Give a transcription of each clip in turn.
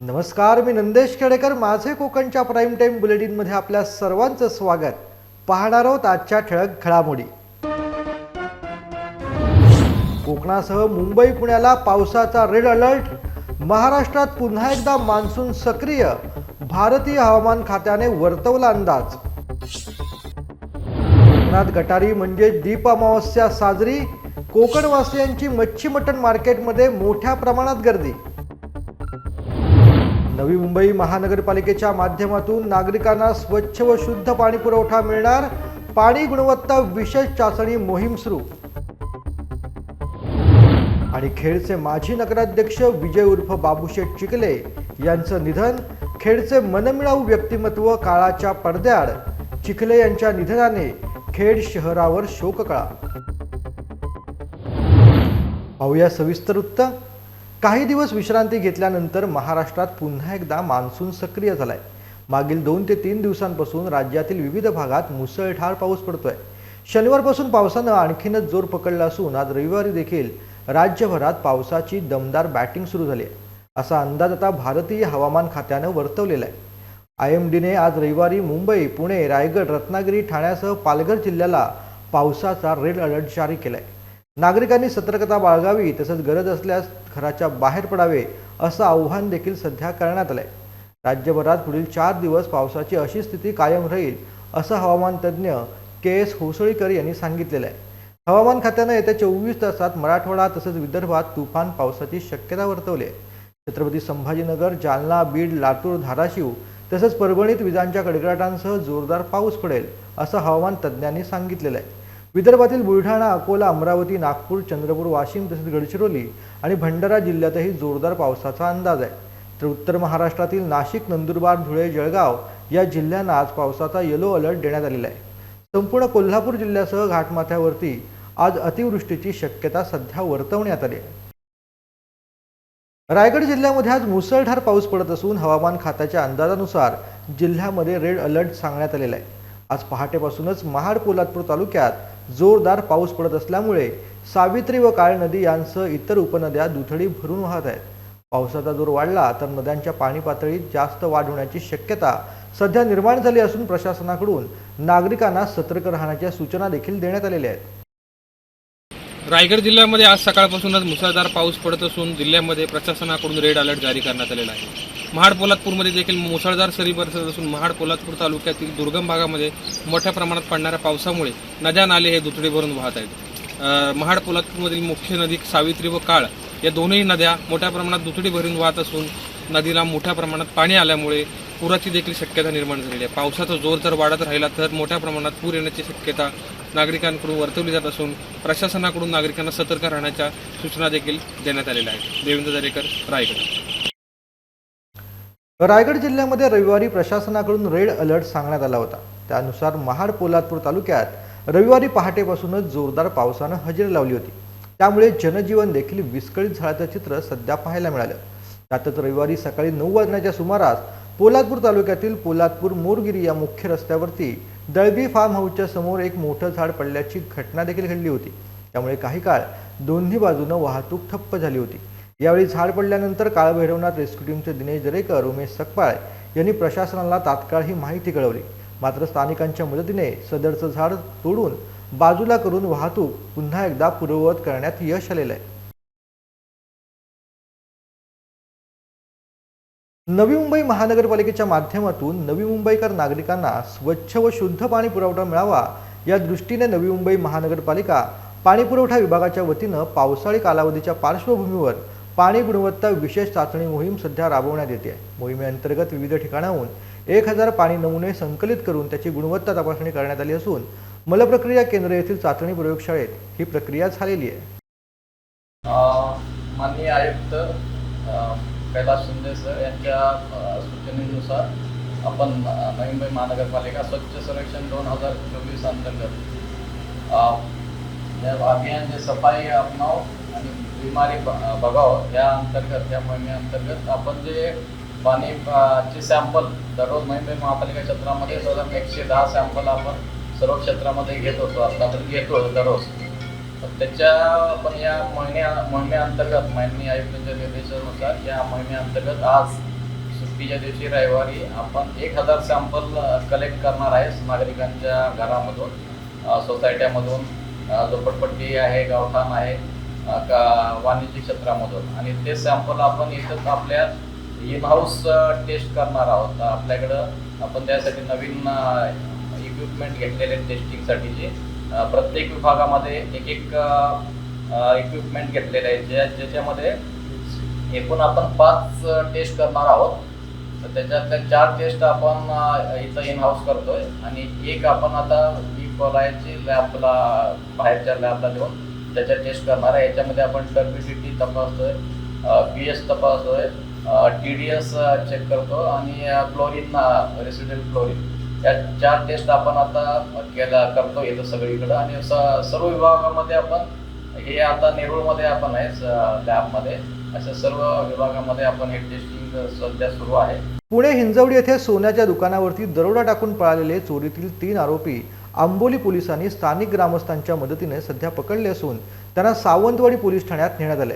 नमस्कार मी नंदेश खेडेकर. माझे कोकणच्या प्राईम टाईम बुलेटिनमध्ये आपल्या सर्वांचं स्वागत. पाहणार आहोत आजच्या ठळक घडामोडी. कोकणासह मुंबई पुण्याला पावसाचा रेड अलर्ट महाराष्ट्रात पुन्हा एकदा मान्सून सक्रिय. भारतीय हवामान खात्याने वर्तवला अंदाज. कोकणात गटारी म्हणजे दीप अमावस्या साजरी. कोकणवासियांची मच्छी मटण मार्केटमध्ये मोठ्या प्रमाणात गर्दी. नवी मुंबई महानगरपालिकेच्या माध्यमातून नागरिकांना स्वच्छ व शुद्ध पाणी पुरवठा मिळणार. पाणी गुणवत्ता विशेष चाचणी मोहीम सुरू. आणि खेडचे माजी नगराध्यक्ष विजय उर्फ बाबूशेठ चिखले यांचं निधन खेडचे मनमिळाऊ व्यक्तिमत्व काळाच्या पडद्याआड. चिखले यांच्या निधनाने खेड शहरावर शोककळा. पाहूया सविस्तर वृत्त. काही दिवस विश्रांती घेतल्यानंतर महाराष्ट्रात पुन्हा एकदा मान्सून सक्रिय झालाय. मागील दोन ते तीन दिवसांपासून राज्यातील विविध भागात मुसळधार पाऊस पडतोय. शनिवारपासून पावसानं आणखीनच जोर पकडला असून आज रविवारी देखील राज्यभरात पावसाची दमदार बॅटिंग सुरू झाली आहे. असा अंदाज आता भारतीय हवामान खात्यानं वर्तवलेला आहे. आय एम डीने आज रविवारी मुंबई पुणे रायगड रत्नागिरी ठाण्यासह पालघर जिल्ह्याला पावसाचा रेड अलर्ट जारी केला आहे नागरिकांनी सतर्कता बाळगावी तसंच गरज असल्यास घराच्या बाहेर पडावे असं आव्हान देखील सध्या करण्यात आलंय. राज्यभरात पुढील चार दिवस पावसाची अशी स्थिती कायम राहील असं हवामान तज्ज्ञ के एस होसळीकर यांनी सांगितलेलं आहे. हवामान खात्यानं येत्या चोवीस तासात मराठवाडा तसंच विदर्भात तुफान पावसाची शक्यता वर्तवली आहे. छत्रपती संभाजीनगर जालना बीड लातूर धाराशिव तसंच परभणीत विजांच्या कडकडाटांसह जोरदार पाऊस पडेल असं हवामान तज्ज्ञांनी सांगितलेलं आहे. विदर्भातील बुलढाणा अकोला अमरावती नागपूर चंद्रपूर वाशिम तसेच गडचिरोली आणि भंडारा जिल्ह्यातही जोरदार पावसाचा अंदाज आहे. तर उत्तर महाराष्ट्रातील नाशिक नंदुरबार धुळे जळगाव या जिल्ह्यांना आज पावसाचा येलो अलर्ट देण्यात आलेला आहे. संपूर्ण कोल्हापूर जिल्ह्यासह घाटमाथ्यावरती आज अतिवृष्टीची शक्यता सध्या वर्तवण्यात आली आहे. रायगड जिल्ह्यामध्ये आज मुसळधार पाऊस पडत असून हवामान खात्याच्या अंदाजानुसार जिल्ह्यामध्ये रेड अलर्ट सांगण्यात आलेला आहे. आज पहाटेपासूनच महाड पोलादपूर तालुक्यात जोरदार पाऊस पडत असल्यामुळे सावित्री व काळ नदी यांसह इतर उपनद्या दुथडी भरून वाहत आहेत. पावसाचा जोर वाढला तर नद्यांच्या पाणी पातळीत जास्त वाढ होण्याची शक्यता सध्या निर्माण झाली असून प्रशासनाकडून नागरिकांना सतर्क राहण्याच्या सूचना देखील देण्यात आलेल्या आहेत. रायगड जिल्ह्यामध्ये आज सकाळपासूनच मुसळधार पाऊस पडत असून जिल्ह्यामध्ये प्रशासनाकडून रेड अलर्ट जारी करण्यात आलेला आहे. महाड पोलादपूरमध्ये देखील मुसळधार सरी बरसत असून महाड पोलादपूर तालुक्यातील दुर्गम भागामध्ये मोठ्या प्रमाणात पडणाऱ्या पावसामुळे नद्या नाले हे दुथडे भरून वाहत आहेत. महाड पोलादपूरमधील मुख्य नदी सावित्री व काळ या दोनही नद्या मोठ्या प्रमाणात दुथडी भरून वाहत असून नदीला मोठ्या प्रमाणात पाणी आल्यामुळे पुराची देखील शक्यता निर्माण झालेली आहे. पावसाचा जोर जर वाढत राहिला तर मोठ्या प्रमाणात पूर येण्याची शक्यता नागरिकांकडून वर्तवली जात असून प्रशासनाकडून नागरिकांना सतर्क राहण्याच्या सूचना देखील देण्यात आलेल्या आहेत. देवेंद्र दरेकर रायगड. रायगड जिल्ह्यामध्ये रविवारी प्रशासनाकडून रेड अलर्ट सांगण्यात आला होता. त्यानुसार महाड पोलादपूर तालुक्यात रविवारी पहाटेपासूनच जोरदार पावसानं हजेरी लावली होती. त्यामुळे जनजीवन देखील विस्कळीत झाल्याचं चित्र सध्या पाहायला मिळालं. त्यातच रविवारी सकाळी नऊ वाजण्याच्या सुमारास पोलादपूर तालुक्यातील पोलादपूर मोरगिरी या मुख्य रस्त्यावरती दळबी फार्म हाऊसच्या समोर एक मोठं झाड पडल्याची घटना देखील घडली होती. त्यामुळे काही काळ दोन्ही बाजूनं वाहतूक ठप्प झाली होती. यावेळी झाड पडल्यानंतर काळभैरवनाथ रेस्क्यू टीमचे दिनेश दरेकर उमेश सकपाळ यांनी प्रशासनाला तात्काळ ही माहिती कळवली. मात्र स्थानिकांच्या मदतीने सदरचं झाड तोडून बाजूला करून वाहतूक पुन्हा एकदा पूर्ववत करण्यात यश आलेलं आहे. नवी मुंबई महानगरपालिकेच्या माध्यमातून नवी मुंबईकर नागरिकांना स्वच्छ व शुद्ध पाणी पुरवठा मिळावा या दृष्टीने नवी मुंबई महानगरपालिका पाणीपुरवठा विभागाच्या वतीनं पावसाळी कालावधीच्या पार्श्वभूमीवर पाणी गुणवत्ता विशेष चाचणी मोहीम सध्या राबवण्यात येते. मोहिमेअंतर्गत विविध ठिकाणाहून एक हजार पाणी नमुने संकलित करून त्याची गुणवत्ता तपासणी करण्यात आली असून मलप्रक्रिया केंद्र येथील चाचणी प्रयोगशाळेत ही प्रक्रिया झालेली आहे. माननीय आयुक्त कैलास शिंदे सर यांच्या सूचनेनुसार आपण नवी मुंबई महानगरपालिका स्वच्छ सर्वेक्षण दोन हजार चोवीस अंतर्गत अभियान जे सफाई अपनाव बिमारी बघावं. या अंतर्गत या मोहिमेअंतर्गत आपण जे पाणी चे सॅम्पल दररोज नवी मुंबई महापालिका क्षेत्रामध्ये साधारण एकशे दहा सॅम्पल आपण सर्व क्षेत्रामध्ये घेत होतो. आतापर्यंत घेतो दररोज. त्याच्या पण या महिन्या मोहिमेअंतर्गत माननीय आयुक्तांच्या निर्देशानुसार या मोहिमेअंतर्गत आज सुट्टीच्या दिवशी रविवारी आपण एक हजार सॅम्पल कलेक्ट करणार आहे नागरिकांच्या घरामधून सोसायट्यामधून. झोपडपट्टी आहे गावठाण आहे. का वाणिज्य क्षेत्रामधून. आणि ते सॅम्पल आपण इथंच आपल्या इन हाऊस टेस्ट करणार आहोत. आपल्याकडं आपण त्यासाठी नवीन इक्विपमेंट घेतलेले टेस्टिंगसाठीचे प्रत्येक विभागामध्ये एक एक इक्विपमेंट घेतलेले आहे ज्या ज्याच्यामध्ये एकूण आपण पाच टेस्ट करणार आहोत. तर त्याच्यातल्या चार टेस्ट आपण इथं इन हाऊस करतोय. आणि एक आपण आता ई कोलायची लॅबला बाहेरच्या लॅबला देऊन त्याच्या टेस्ट करणार आहे याच्यामध्ये आपण टर्बिडिटी तपासतोय पी एस तपासतोय टी डी एस चेक करतो आणि क्लोरीन रेसिडेंट क्लोरीन या चार टेस्ट आपण आता केला करतो इथं सगळीकडं आणि स सर्व विभागामध्ये आपण हे आता नेरूळमध्ये आपण आहे लॅबमध्ये. अशा सर्व विभागामध्ये आपण हे टेस्टिंग सध्या सुरू आहे. पुणे हिंजवडी येथे सोन्याच्या दुकानावरती दरोडा टाकून पळालेले चोरीतील तीन आरोपी आंबोली पोलिसांनी स्थानिक ग्रामस्थांच्या मदतीने सध्या पकडले असून त्यांना सावंतवाडी पोलीस ठाण्यात नेण्यात आले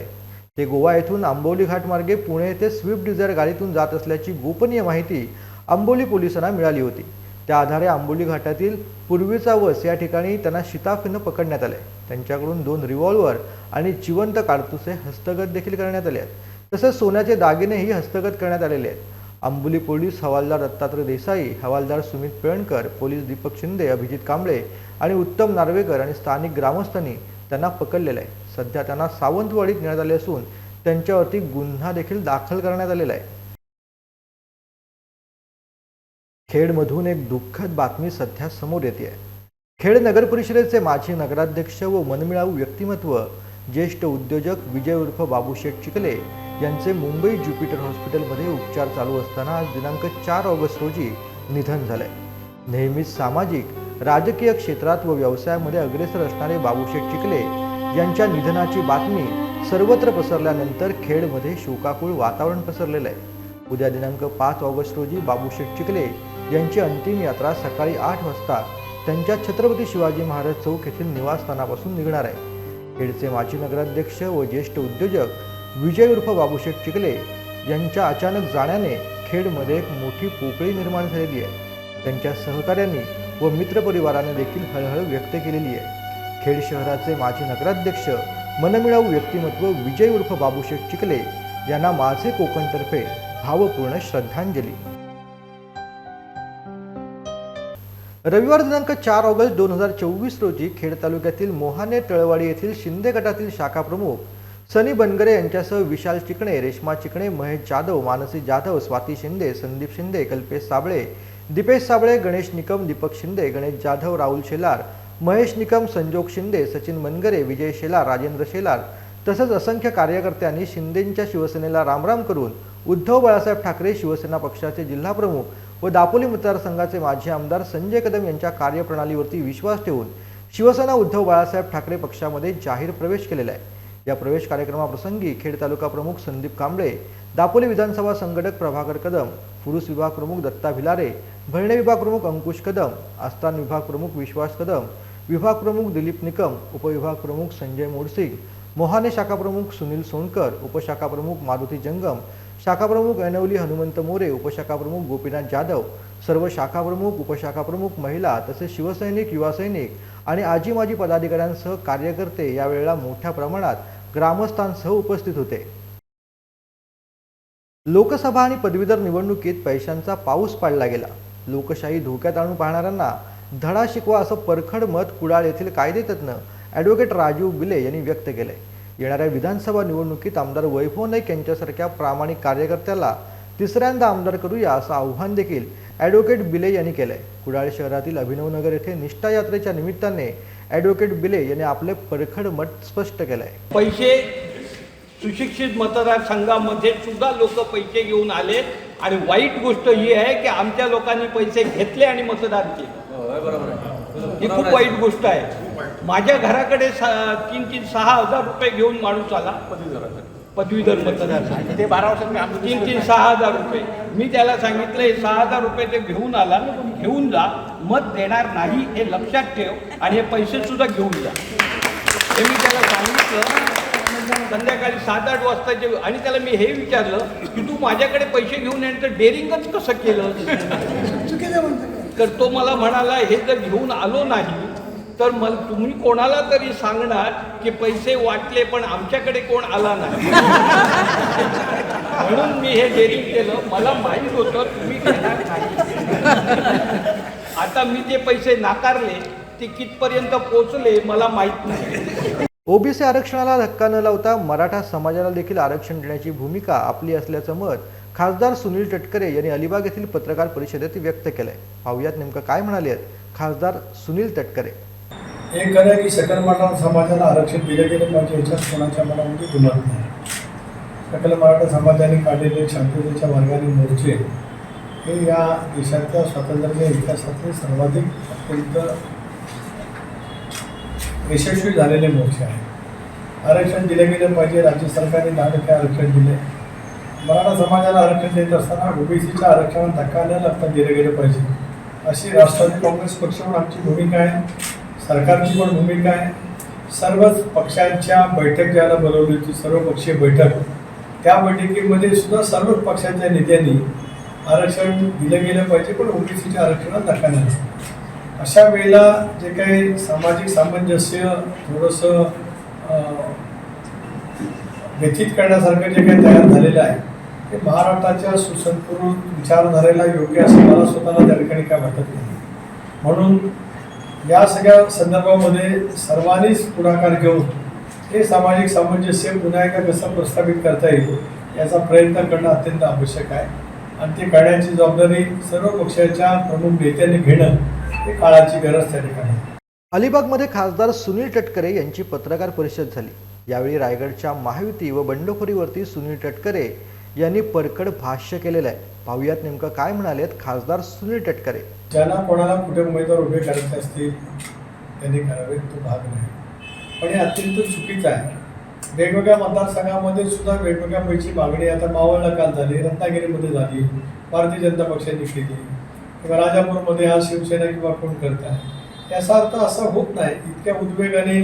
ते गोवा येथून आंबोली घाटमार्गे पुणे येथे स्विफ्ट डिझायर गाडीतून जात असल्याची गोपनीय माहिती आंबोली पोलिसांना मिळाली होती. त्या आधारे आंबोली घाटातील पूर्वीचा वस या ठिकाणी त्यांना शिताफीनं पकडण्यात आले त्यांच्याकडून दोन रिव्हॉल्वर आणि जिवंत काडतुसे हस्तगत देखील करण्यात आले आहेत. तसेच सोन्याचे दागिनेही हस्तगत करण्यात आलेले आहेत. आंबोली पोलीस हवालदार दत्तात्रय देसाई हवालदार सुमित पेळणकर पोलीस दीपक शिंदे अभिजित कांबळे आणि उत्तम नार्वेकर आणि स्थानिक ग्रामस्थांनी त्यांना पकडलेलं आहे. सध्या त्यांना सावंतवाडीत नेण्यात आले असून त्यांच्यावरती गुन्हा देखील दाखल करण्यात आलेला आहे. खेडमधून एक दुःखद बातमी सध्या समोर येते खेड नगर परिषदेचे माजी नगराध्यक्ष व मनमिळाऊ व्यक्तिमत्व ज्येष्ठ उद्योजक विजय उर्फ बाबूशेठ चिखले यांचे मुंबई ज्युपिटर हॉस्पिटलमध्ये उपचार चालू असताना आज दिनांक चार ऑगस्ट रोजी निधन झाले नेहमीच सामाजिक राजकीय क्षेत्रात व व्यवसायामध्ये अग्रेसर असणारे बाबूशेठ चिखले यांच्या निधनाची बातमी सर्वत्र पसरल्यानंतर खेडमध्ये शोकाकुळ वातावरण पसरलेलं आहे. उद्या दिनांक पाच ऑगस्ट रोजी बाबूशेठ चिखले यांची अंतिम यात्रा सकाळी आठ वाजता त्यांच्या छत्रपती शिवाजी महाराज चौक येथील निवासस्थानापासून निघणार आहे. खेडचे माजी नगराध्यक्ष व ज्येष्ठ उद्योजक विजय उर्फ बाबूशेठ चिखले यांच्या अचानक जाण्याने खेडमध्ये एक मोठी पोकळी निर्माण झालेली आहे. त्यांच्या सहकाऱ्यांनी व मित्रपरिवाराने देखील हळहळ व्यक्त केलेली आहे. खेड शहराचे माजी नगराध्यक्ष मनमिळाऊ व्यक्तिमत्व विजय उर्फ बाबूशेठ चिखले यांना माझे कोकणतर्फे भावपूर्ण श्रद्धांजली. रविवार दिनांक चार ऑगस्ट दोन हजार चोवीस रोजी खेड तालुक्यातील मोहाने तळवाडी येथील शिंदे गटातील शाखा प्रमुख सनी बनगरे यांच्यासह विशाल चिकणे रेश्मा चिकणे महेश जाधव मानसी जाधव स्वाती शिंदे संदीप शिंदे कल्पेश साबळे दीपेश साबळे गणेश निकम दीपक शिंदे गणेश जाधव राहुल शेलार महेश निकम संजोग शिंदे सचिन मनगरे विजय शेलार राजेंद्र शेलार तसंच असंख्य कार्यकर्त्यांनी शिंदेंच्या शिवसेनेला रामराम करून उद्धव बाळासाहेब ठाकरे शिवसेना पक्षाचे जिल्हाप्रमुख व दापोली मतदारसंघाचे माजी आमदार संजय कदम यांच्या कार्यप्रणालीवरती विश्वास ठेवून शिवसेना उद्धव बाळासाहेब ठाकरे पक्षामध्ये जाहीर प्रवेश केलेला आहे. या प्रवेश कार्यक्रमाप्रसंगी खेड तालुका प्रमुख संदीप कांबळे दापोली विधानसभा संघटक प्रभाकर कदम पुरुष विभाग प्रमुख दत्ता भिलारे भरणे विभाग प्रमुख अंकुश कदम आस्थान विभाग प्रमुख विश्वास कदम विभाग प्रमुख दिलीप निकम उपविभाग प्रमुख संजय मोडसिंग मोहाने शाखा प्रमुख सुनील सोनकर उपशाखा प्रमुख मारुती जंगम शाखा प्रमुख ऐनवली हनुमंत मोरे उपशाखा प्रमुख गोपीनाथ जाधव सर्व शाखा प्रमुख उपशाखा प्रमुख महिला तसेच शिवसैनिक युवा सैनिक आणि आजी माजी पदाधिकाऱ्यांसह कार्यकर्ते यावेळेला मोठ्या प्रमाणात ग्रामस्थांसह उपस्थित होते. लोकसभा आणि पदवीधर निवडणुकीत पैशांचा पाऊस पाडला गेला. लोकशाही धोक्यात आणून पाहणाऱ्यांना धडा शिकवा असं परखड मत कुडाळ येथील कायदेतज्ञ ॲडव्होकेट राजीव बिले यांनी व्यक्त केले. येणाऱ्या विधानसभा निवडणुकीत आमदार वैभव नाईक यांच्यासारख्या प्रामाणिक कार्यकर्त्याला तिसऱ्यांदा आमदार करूया असं आव्हान देखील ॲडव्होकेट बिले यांनी केलंय. कुडाळ शहरातील अभिनवनगर येथे निष्ठा यात्रेच्या निमित्ताने ॲडव्होकेट बिले यांनी आपले परखड मत स्पष्ट केलंय. पैसे सुशिक्षित मतदारसंघामध्ये सुद्धा लोक पैसे घेऊन आले. आणि वाईट गोष्ट ही आहे की आमच्या लोकांनी पैसे घेतले आणि मतदान केले. ही खूप वाईट गोष्ट आहे. माझ्या घराकडे सा- तीन तीन सहा हजार रुपये घेऊन माणूस आला. पदवीधर मतदार ते बारा वर्षात तीन तीन सहा हजार रुपये. मी त्याला सांगितलं हे सहा हजार रुपये ते घेऊन आला घेऊन जा. मत देणार नाही हे लक्षात ठेव आणि हे पैसे सुद्धा घेऊन जा. हे मी त्याला सांगितलं. संध्याकाळी सात आठ वाजताचे आणि त्याला मी हे विचारलं की तू माझ्याकडे पैसे घेऊन येण्याचं डेअरिंगच कसं केलं? तर तो मला म्हणाला हे जर घेऊन आलो नाही. तर मग तुम्ही कोणाला तरी सांगणार की पैसे वाटले पण आमच्याकडे कोण आला नाही. म्हणून मी हे डेरिंग केलं. मला माहीत होतं तुम्ही आता मी जे पैसे नाकारले ते कितपर्यंत पोचले मला माहीत नाही. ओबीसी आरक्षणाला धक्का न लावता मराठा समाजाला देखील आरक्षण देण्याची भूमिका आपली असल्याचं मत खासदार सुनील तटकरे यांनी अलिबाग येथील पत्रकार परिषदेत व्यक्त केलंय. पाहुयात नेमकं काय म्हणाले आहेत खासदार सुनील तटकरे. हे खरं आहे की सकल मराठा समाजाला आरक्षण दिलं गेलं पाहिजे याच्यात कोणाच्या मनामध्ये दुमत नाही. सकल मराठा समाजाने काढलेले शांततेच्या मार्गाने मोर्चे हे या देशाच्या स्वातंत्र्याच्या इतिहासातले सर्वाधिक अत्यंत यशस्वी झालेले मोर्चे आहेत. आरक्षण दिलं गेलं पाहिजे राज्य सरकारने दहा टक्के आरक्षण दिले. मराठा समाजाला आरक्षण देत असताना ओबीसीच्या आरक्षणात धक्का न लागता दिलं गेलं पाहिजे. अशी राष्ट्रवादी काँग्रेस पक्षावर आमची भूमिका आहे. सरकारची पण भूमिका आहे. सर्वच पक्षांच्या बैठक ज्याला बोलवली होती सर्वपक्षीय बैठक त्या बैठकीमध्ये सुद्धा सर्वच पक्षांच्या नेत्यांनी आरक्षण दिलं गेलं पाहिजे पण ओबीसीच्या आरक्षणात धक्का नाही अशा वेळेला जे काही सामाजिक सामंजस्य थोडंसं व्यथित करण्यासारखं जे काही तयार झालेलं आहे ते महाराष्ट्राच्या सुसंस्कृत विचारधारेला योग्य असं मला स्वतःला त्या ठिकाणी काय वाटत नाही. म्हणून या सगळ्या संदर्भामध्ये सर्वांनीच पुढाकार घेऊन हे सामाजिक सामंजस्य पुन्हा एकदा कसं प्रस्थापित करता येईल याचा प्रयत्न करणं अत्यंत आवश्यक आहे. आणि ते करण्याची जबाबदारी सर्व पक्षाच्या प्रमुख नेत्यांनी घेणं हे काळाची गरज त्या ठिकाणी. अलिबागमध्ये खासदार सुनील टटकरे यांची पत्रकार परिषद झाली. यावेळी रायगडच्या महायुती व बंडखोरीवरती सुनील टटकरे यांनी परकड भाष्य केलेलं आहे. पाहुयात नेमकं काय म्हणालेत खासदार सुनील टटकरे ज्यांना कोणाला कुठे उमेदवार उभे करायचे असतील त्यांनी करावे तो भाग नाही. पण हे अत्यंत चुकीचं आहे. वेगवेगळ्या मतदारसंघामध्ये सुद्धा वेगवेगळ्या पैकी मागणी आता मावळला काल झाली रत्नागिरीमध्ये झाली भारतीय जनता पक्षाने केली. किंवा राजापूरमध्ये आज शिवसेना किंवा कोण करत आहे. याचा अर्थ असा होत नाही. इतक्या उद्वेगाने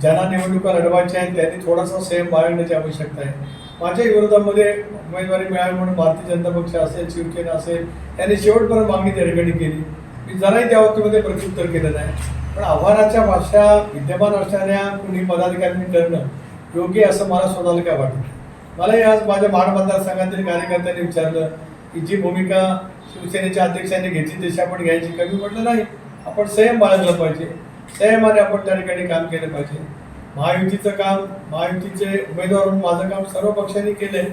ज्यांना निवडणुका लढवायच्या आहेत त्यांनी थोडासा संयम बाळगण्याची आवश्यकता आहे. माझ्या विरोधामध्ये उमेदवारी मिळावी म्हणून भारतीय जनता पक्ष असेल शिवसेना असेल यांनी शेवटपर्यंत मागणी त्या ठिकाणी केली. मी जराही त्या बाबतीमध्ये प्रत्युत्तर केलं नाही. पण आव्हानाच्या भाषा विद्यमान असणाऱ्या कुणी पदाधिकाऱ्यांनी करणं योग्य असं मला स्वतःला काय वाटतं मलाही आज माझ्या महाड मतदारसंघातील कार्यकर्त्यांनी विचारलं की जी भूमिका शिवसेनेच्या अध्यक्षांनी घेतली तशी आपण घ्यायची कमी म्हटलं नाही. आपण संयम बाळगलं पाहिजे. संयमाने आपण त्या ठिकाणी काम केलं पाहिजे. महायुतीचं काम महायुतीचे उमेदवार म्हणून माझं काम सर्व पक्षांनी केलंय.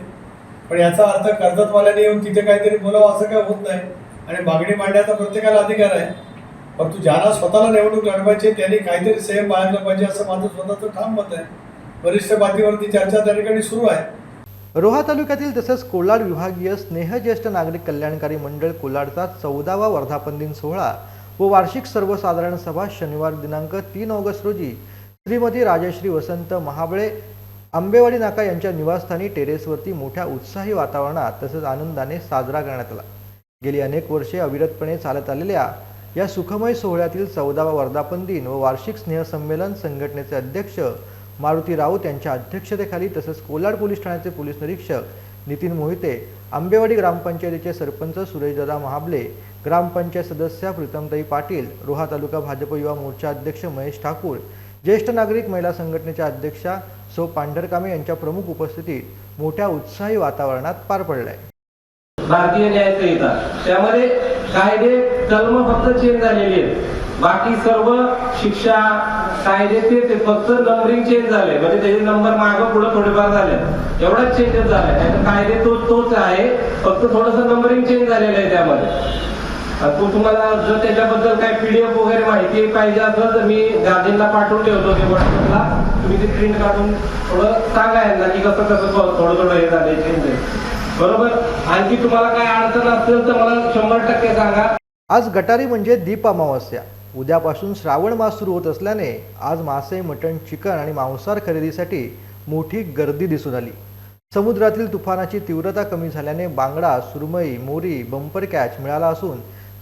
पण याचा अर्थ कर्जतवाल्याने येऊन तिथे काहीतरी बोलावं असं काय होत नाही. आणि मागणी मांडण्याचा प्रत्येकाला अधिकार आहे. परंतु ज्याला स्वतःला निवडणूक लढवायची त्यांनी काहीतरी सेम बाळगलं पाहिजे असं माझं स्वतःचं ठाम मत आहे. वरिष्ठ पातळीवरती चर्चा त्या ठिकाणी सुरू आहे. रोहा तालुक्यातील तसंच कोलाड विभागीय स्नेह ज्येष्ठ नागरिक कल्याणकारी मंडळ कोलाडचा चौदावा वर्धापन दिन सोहळा व वार्षिक सर्वसाधारण सभा शनिवार दिनांक तीन ऑगस्ट रोजी श्रीमती राजश्री वसंत महाबळे आंबेवाडी नाका यांच्या निवासस्थानी टेरेसवरती मोठ्या उत्साही वातावरणात तसंच आनंदाने साजरा करण्यात आला. गेली अनेक वर्षे अविरतपणे चालत आलेल्या या सुखमय सोहळ्यातील चौदावा वर्धापन दिन व वार्षिक स्नेहसंमेलन संघटनेचे अध्यक्ष मारुती राऊत यांच्या अध्यक्षतेखाली तसंच कोलाड पोलीस ठाण्याचे पोलीस निरीक्षक नितीन मोहिते आंबेवाडी ग्रामपंचायतीचे सरपंच सुरेशदादा महाबले ग्रामपंचायत सदस्या प्रीतमताई पाटील रोहा तालुका भाजप युवा मोर्चा अध्यक्ष महेश ठाकूर ज्येष्ठ नागरिक महिला संघटनेच्या अध्यक्षा सौ पांढरकामे यांच्या प्रमुख उपस्थितीत मोठ्या उत्साही वातावरणात पार पडलाय. भारतीय न्याय संहिता. त्यामध्ये कायदे कलम फक्त चेंज झालेली आहेत. बाकी सर्व शिक्षा कायदे ते फक्त नंबरिंग चेंज झाले म्हणजे त्याचे नंबर मागं पुढे थोडेफार झाले एवढाच चेंजेस झालाय. कायदे तो तोच आहे. फक्त थोडस नंबरिंग चेंज झालेलं आहे त्यामध्ये. तो तुम्हाला जर त्याच्याबद्दल काय पीडीएफ वगैरे माहिती पाहिजे असेल तर मी गार्जनला पाठवून ठेवतो ते व्हॉट्सअपला तुम्ही ते प्रिंट काढून थोडं सांगा यांना की कसं कसं थोडं थोडं हे झालंय चेंज आहे बरोबर? आणखी तुम्हाला काय अडचण असेल तर मला शंभर टक्के सांगा. आज गटारी म्हणजे दीप अमावस्या. उद्यापासून श्रावण मास सुरू होत असल्याने आज मासे मटण चिकन आणि मांसाहार खरेदीसाठी मोठी गर्दी दिसून आली समुद्रातील तुफानाची तीव्रता कमी झाल्याने बांगडा सुरमई मोरी बंपर कॅच मिळाला असून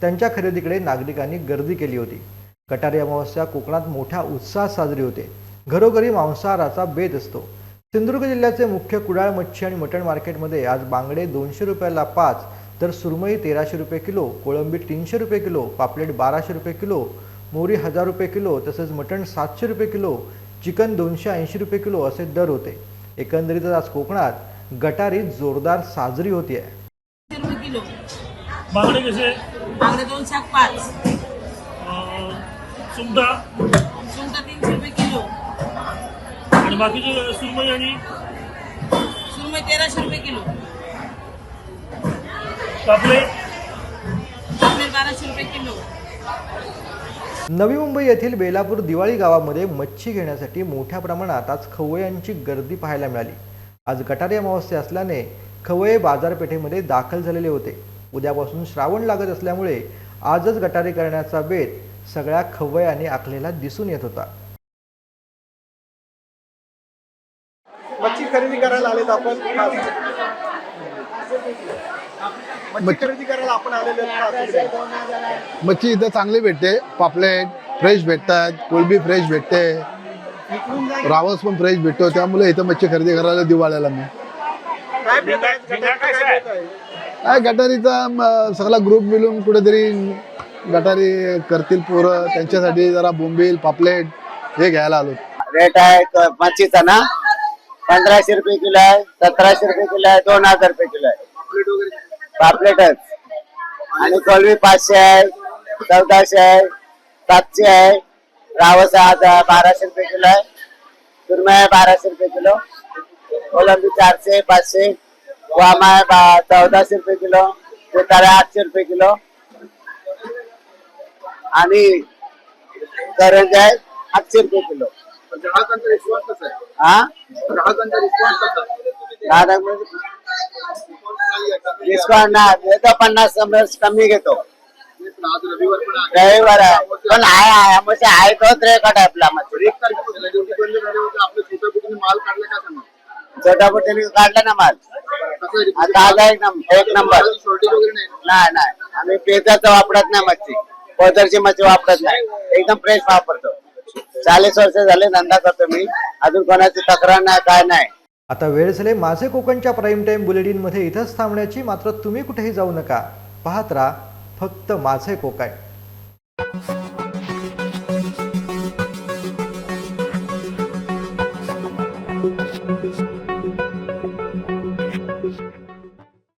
त्यांच्या खरेदीकडे नागरिकांनी गर्दी केली होती. कटारी अमावस्या कोकणात मोठ्या उत्साहात साजरी होते. घरोघरी मांसाहाराचा बेत असतो. सिंधुदुर्ग जिल्ह्याचे मुख्य कुडाळ मच्छी आणि मटण मार्केटमध्ये आज बांगडे दोनशे रुपयाला पाच तर सुरमई तेराशे रुपये किलो कोळंबी तीनशे रुपये किलो पापलेट बाराशे रुपये किलो मोरी हजार रुपये किलो तसेच मटण सातशे रुपये किलो चिकन दोनशे ऐंशी रुपये किलो असे दर होते. एकंदरीतच आज कोकणात गटारी जोरदार साजरी होती आहे किलो. बांगडे कसे? बांगडे दोन शाक पाच. अं, सुमटा सुंठ तीनशे रुपये किलो. आणि बाकीचे सुरमई आणि? सुरमई तेराशे रुपये किलो. पापलेट आपले बाराशे रुपये किलो. नवी मुंबई येथील बेलापूर दिवाळी गावामध्ये मच्छी घेण्यासाठी मोठ्या प्रमाणात आज खवय्यांची गर्दी पाहायला मिळाली. आज गटारी अमावस्या असल्याने खवये बाजारपेठेमध्ये दाखल झालेले होते. उद्यापासून श्रावण लागत असल्यामुळे आजच गटारी करण्याचा बेत सगळ्या खवय्यांनी आखलेला दिसून येत होता मच्छी खरेदी करायला आलेत आपण मच्छी खरेदी करायला आपण आलेले आहेत का? मच्छी इथं चांगली भेटते पापलेट फ्रेश भेटतात कोळंबी फ्रेश भेटते रावस पण फ्रेश भेटतो त्यामुळे इथं मच्छी खरेदी करायला दिवाळ्याला मी काय भेट आहे? गटारी काय भेट आहे? काय गटारीचा सगळा ग्रुप मिळून कुठेतरी गटारी करतील पोरं. त्यांच्यासाठी जरा बोंबील पापलेट हे घ्यायला आलो. रेट आहे पाचशेचा मच्छीचा ना? पंधराशे रुपये किलो आहे सतराशे रुपये किलो आहे दोन हजार रुपये किलो आहे. पापलेटच. आणि कोलवी पाचशे आहे चौदाशे आहे सातशे आहे रावस आज बाराशे रुपये किलो आहे सुरमई आहे बाराशे रुपये किलो कोलंबी चारशे पाचशे. वामा चौदाशे रुपये किलो सुतारे आठशे रुपये किलो. आणि करंज आहे आठशे रुपये किलो. ग्राहकांचा विश्वास कसा आहे? हा? ग्राहकांचा रिस्पॉन्स कसा आहे? दादा डिस्काउंट ना देतो पन्नास समज कमी घेतो. रविवार पण आहे. पण आहे आहे म्हणजे आहे तोच रेकॉर्ड आहे आपला छोट्या छोटा काढला ना माल. एक नंबर. एक नाही? नाही आम्ही पेजाचं वापरत नाही मच्छी. पोदरची मच्छी वापरत नाही. एकदम फ्रेश वापरतो. चाळीस वर्ष झाले धंदा करतो मी. अजून कोणाची तक्रार नाही काय नाही. आता वेळ झाले माझे कोकणच्या प्राईम टाईम बुलेटिनमध्ये इथंच थांबण्याची. मात्र तुम्ही कुठेही जाऊ नका. पाहत राहा फक्त माझे कोकण.